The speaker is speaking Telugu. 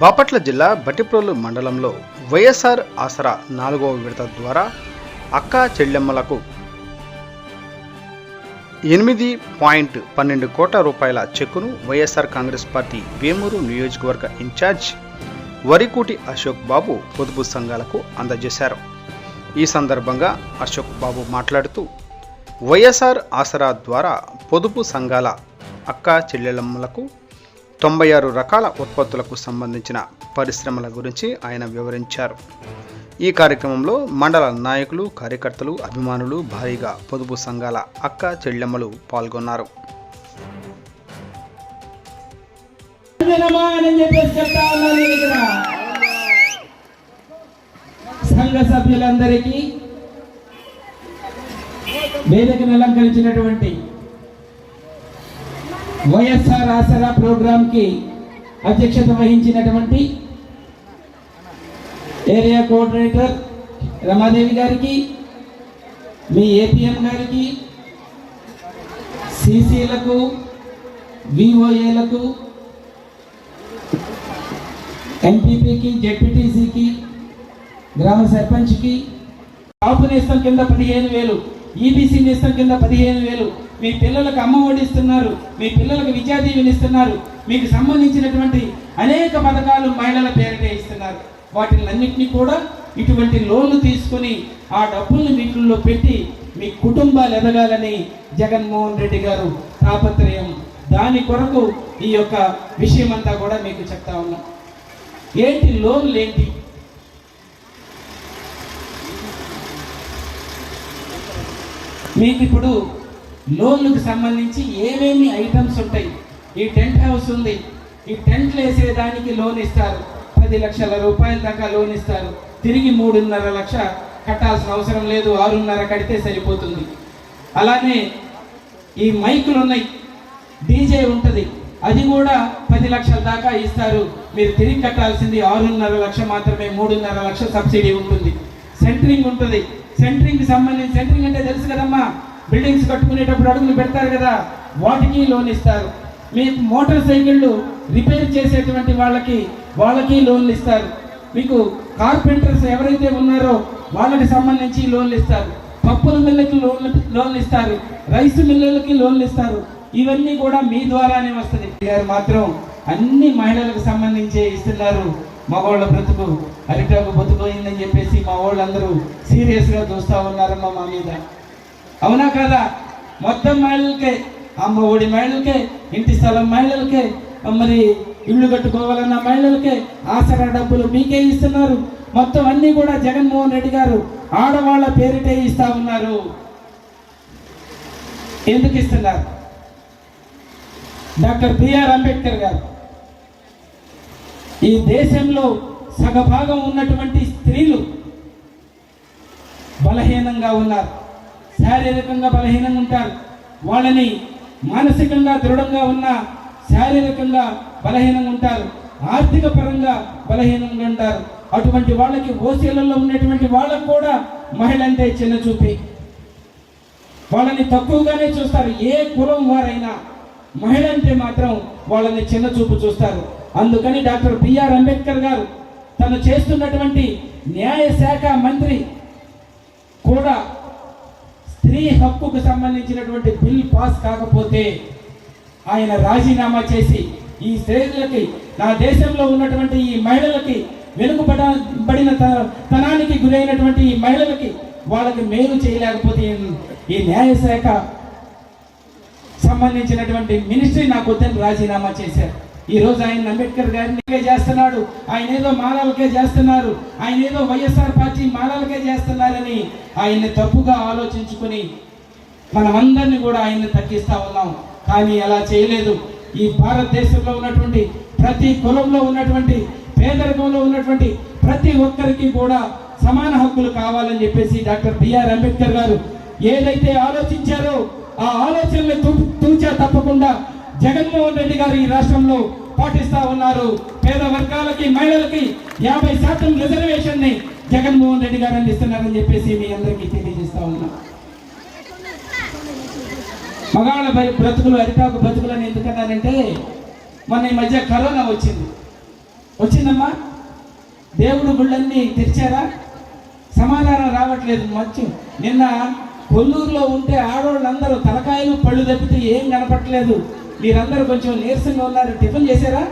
బాపట్ల జిల్లా బటిప్రోలు మండలంలో వైఎస్ఆర్ ఆసరా నాలుగవ విడత ద్వారా అక్క చెల్లెమ్మలకు ఎనిమిది పాయింట్ పన్నెండు కోట్ల రూపాయల చెక్కును వైఎస్ఆర్ కాంగ్రెస్ పార్టీ వేమూరు నియోజకవర్గ ఇన్ఛార్జ్ వరికూటి అశోక్ బాబు పొదుపు సంఘాలకు అందజేశారు. ఈ సందర్భంగా అశోక్ బాబు మాట్లాడుతూ వైఎస్ఆర్ ఆసరా ద్వారా పొదుపు సంఘాల అక్క చెల్లెలమ్మలకు తొంభై ఆరు రకాల ఉత్పత్తులకు సంబంధించిన పరిశ్రమల గురించి ఆయన వివరించారు. ఈ కార్యక్రమంలో మండల నాయకులు కార్యకర్తలు అభిమానులు భారీగా పొదుపు సంఘాల అక్క చెల్లెమ్మలు పాల్గొన్నారు. సంఘ సభ్యులందరికీ వేదికను అలంకరించినటువంటి వైఎస్ఆర్ ఆసరా ప్రోగ్రామ్కి అధ్యక్షత వహించినటువంటి ఏరియా కోఆర్డినేటర్ రమాదేవి గారికి మీ ఏపీఎం గారికి సిసిలకు విఓఏలకు ఎంపీపీకి జెడ్పీటీసీకి గ్రామ సర్పంచ్కి కాపు నేస్తం కింద పదిహేను వేలు. ఈబీసీ నేస్తం కింద పదిహేను వేలు. మీ పిల్లలకు అమ్మ ఒడిస్తున్నారు మీ పిల్లలకు విద్యాదీవిని ఇస్తున్నారు. మీకు సంబంధించినటువంటి అనేక పథకాలు మహిళల పేరిట ఇస్తున్నారు. వాటిని అన్నింటినీ కూడా ఇటువంటి లోన్లు తీసుకొని ఆ డబ్బుల్ని వీటిల్లో పెట్టి మీ కుటుంబాలు ఎదగాలని జగన్మోహన్ రెడ్డి గారు తాపత్రయం. దాని కొరకు ఈ యొక్క విషయం అంతా కూడా మీకు చెప్తా ఉన్నాం. ఏంటి లోన్లు ఏంటి? మీకు ఇప్పుడు లోన్లకు సంబంధించి ఏమేమి ఐటమ్స్ ఉంటాయి? ఈ టెంట్ హౌస్ ఉంది. ఈ టెంట్లు వేసేదానికి లోన్ ఇస్తారు. పది లక్షల రూపాయల దాకా లోన్ ఇస్తారు. తిరిగి మూడున్నర లక్ష కట్టాల్సిన అవసరం లేదు. ఆరున్నర కడితే సరిపోతుంది. అలానే ఈ మైకులు ఉన్నాయి. డీజే ఉంటుంది. అది కూడా పది లక్షల దాకా ఇస్తారు. మీరు తిరిగి కట్టాల్సింది ఆరున్నర లక్ష మాత్రమే మూడున్నర లక్ష సబ్సిడీ ఉంటుంది. సెంటరింగ్ ఉంటుంది. సెంటరింగ్ సంబంధించి సెంటరింగ్ అంటే తెలుసు కదమ్మా? బిల్డింగ్స్ కట్టుకునేటప్పుడు అడుగులు పెడతారు కదా వాటికి లోన్ ఇస్తారు. మీకు మోటార్ సైకిళ్ళు రిపేర్ చేసేటువంటి వాళ్ళకి వాళ్ళకి లోన్లు ఇస్తారు. మీకు కార్పెంటర్స్ ఎవరైతే ఉన్నారో వాళ్ళకి సంబంధించి లోన్లు ఇస్తారు. పప్పుల మిల్లకి లోన్లు లోన్లు ఇస్తారు. రైస్ మిల్లులకి లోన్లు ఇస్తారు. ఇవన్నీ కూడా మీ ద్వారానే వస్తుంది గారు మాత్రం అన్ని మహిళలకు సంబంధించి ఇస్తున్నారు. మగవాళ్ళ బ్రతుకు అరిటాకు బతుకుపోయిందని చెప్పేసి మా వాళ్ళందరూ సీరియస్గా చూస్తూ ఉన్నారమ్మా మా మీద. అవునా కదా? మొత్తం మహిళలకే అమ్మ ఒడి మహిళలకే ఇంటి స్థలం మహిళలకే మరి ఇల్లు కట్టుకోవాలన్న మహిళలకే ఆసరా డబ్బులు మీకే ఇస్తున్నారు. మొత్తం అన్నీ కూడా జగన్మోహన్ రెడ్డి గారు ఆడవాళ్ళ పేరిటే ఇస్తా ఉన్నారు. ఎందుకు ఇస్తున్నారు? డాక్టర్ బిఆర్ అంబేద్కర్ గారు. ఈ దేశంలో సగభాగం ఉన్నటువంటి స్త్రీలు బలహీనంగా ఉన్నారు. శారీరకంగా బలహీనంగా ఉంటారు. వాళ్ళని మానసికంగా దృఢంగా ఉన్న శారీరకంగా బలహీనంగా ఉంటారు. ఆర్థిక పరంగా బలహీనంగా ఉంటారు. అటువంటి వాళ్ళకి ఓసీలలో ఉన్నటువంటి వాళ్ళకు కూడా మహిళ అంటే చిన్న చూపి. వాళ్ళని తక్కువగానే చూస్తారు. ఏ కులం వారైనా మహిళ అంటే మాత్రం వాళ్ళని చిన్న చూపు చూస్తారు. అందుకని డాక్టర్ బిఆర్ అంబేద్కర్ గారు తను చేస్తున్నటువంటి న్యాయశాఖ మంత్రి కూడా స్త్రీ హక్కుకు సంబంధించినటువంటి బిల్ పాస్ కాకపోతే ఆయన రాజీనామా చేసి ఈ స్త్రీలకి నా దేశంలో ఉన్నటువంటి ఈ మహిళలకి వెనుకబడ పడిన తనానికి గురైనటువంటి ఈ మహిళలకి వాళ్ళకి మేలు చేయలేకపోతే ఈ- ఈ న్యాయశాఖ సంబంధించినటువంటి మినిస్ట్రీ నాకు వద్దని రాజీనామా చేశారు. ఈరోజు ఆయన అంబేద్కర్ గారిని చేస్తున్నాడు. ఆయన ఏదో మాలలకే చేస్తున్నారు. ఆయన ఏదో వైఎస్ఆర్ పార్టీ మాలలకే చేస్తున్నారని ఆయన్ని తప్పుగా ఆలోచించుకుని మనమందరినీ కూడా ఆయన్ని తగ్గిస్తూ ఉన్నాం. కానీ అలా చేయలేదు. ఈ భారతదేశంలో ఉన్నటువంటి ప్రతి కులంలో ఉన్నటువంటి పేదరికంలో ఉన్నటువంటి ప్రతి ఒక్కరికి కూడా సమాన హక్కులు కావాలని చెప్పేసి డాక్టర్ బిఆర్ అంబేద్కర్ గారు ఏదైతే ఆలోచించారో ఆ ఆలోచనలు తూ- తూచా తప్పకుండా జగన్మోహన్ రెడ్డి గారు ఈ రాష్ట్రంలో పాటిస్తా ఉన్నారు. పేద వర్గాలకి మహిళలకి యాభై శాతం రిజర్వేషన్ని జగన్మోహన్ రెడ్డి గారు అందిస్తున్నారని చెప్పేసి మీ అందరికీ తెలియజేస్తా ఉన్నా. మగాళ్ళ బ్రతుకులు అరిటాకు బ్రతుకులు అని ఎందుకన్నానంటే మొన్న ఈ మధ్య కరోనా వచ్చింది. వచ్చిందమ్మా? దేవుడు గుళ్ళన్నీ తెరిచారా? సమాధానం రావట్లేదు. మధ్య నిన్న కొల్లూరులో ఉంటే ఆడవాళ్ళందరూ తలకాయలు పళ్ళు తప్పితే ఏం కనపట్లేదు మీరందరూ కొంచెం నీరసంగా ఉన్నారు. టిఫిన్ చేశారా?